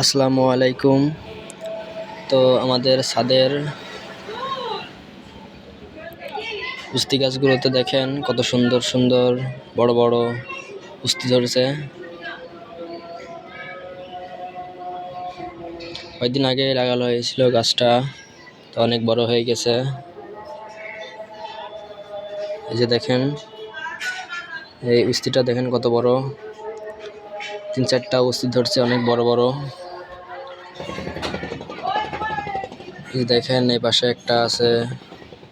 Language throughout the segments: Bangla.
আসসালামু আলাইকুম। তো আমাদের ছাদের উস্তি গাছগুলোতে দেখেন কত সুন্দর সুন্দর বড় বড় উস্তি ধরেছে। কয়েকদিন আগে লাগানো হয়েছিল গাছটা, তো অনেক বড় হয়ে গেছে। এই যে দেখেন, এই উস্তিটা দেখেন কত বড়। তিন চারটা উস্তি ধরছে, অনেক বড় বড়। দেখেন, এই পাশে একটা আছে,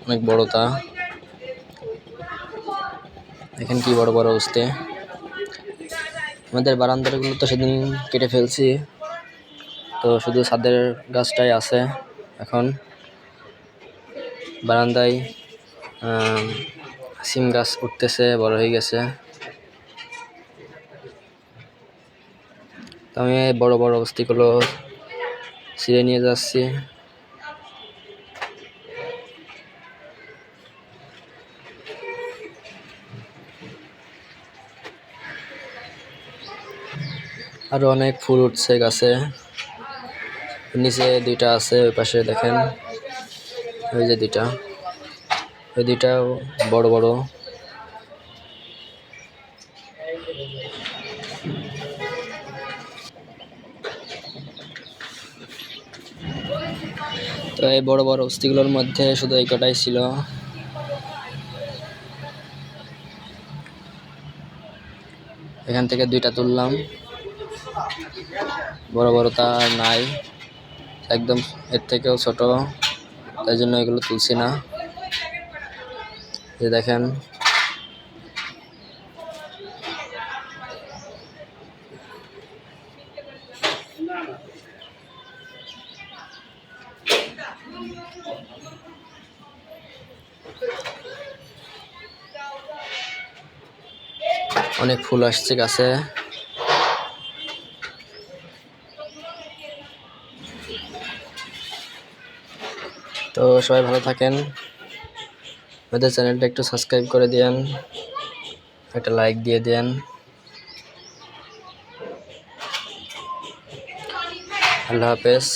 অনেক বড় তা। দেখেন কি বড় বড় উস্তে আমাদের বারান্দারগুলো তো সেদিন কেটে ফেলছি। তো শুধু ছাদের গাছটাই আছে এখন। বারান্দায় সিম গাছ উঠতেছে, বড় হয়ে গেছে। তো আমি বড় বড় বস্তিগুলো ছিঁড়ে নিয়ে যাচ্ছি। আরও অনেক ফুল উঠছে গাছে। নিচে দুইটা আছে, ওই পাশে দেখেন। ওই যে দুইটা। ওই দুইটাও বড় বড়। তো এই বড় বড় অস্থিগুলোর মধ্যে শুধু এই কটাই ছিল। এখান থেকে দুইটা তুললাম। বড় বড় তা নাই। একদম এর থেকেও ছোট। তাই জন্য এগুলো তুলছি না। এই দেখেন। অনেক ফুল আসছে গাছে। তো সবাই ভালো থাকেন। আমাদের চ্যানেলটা একটু সাবস্ক্রাইব করে দিয়েন, একটা লাইক দিয়ে দেন আল্লাহ হাফেজ।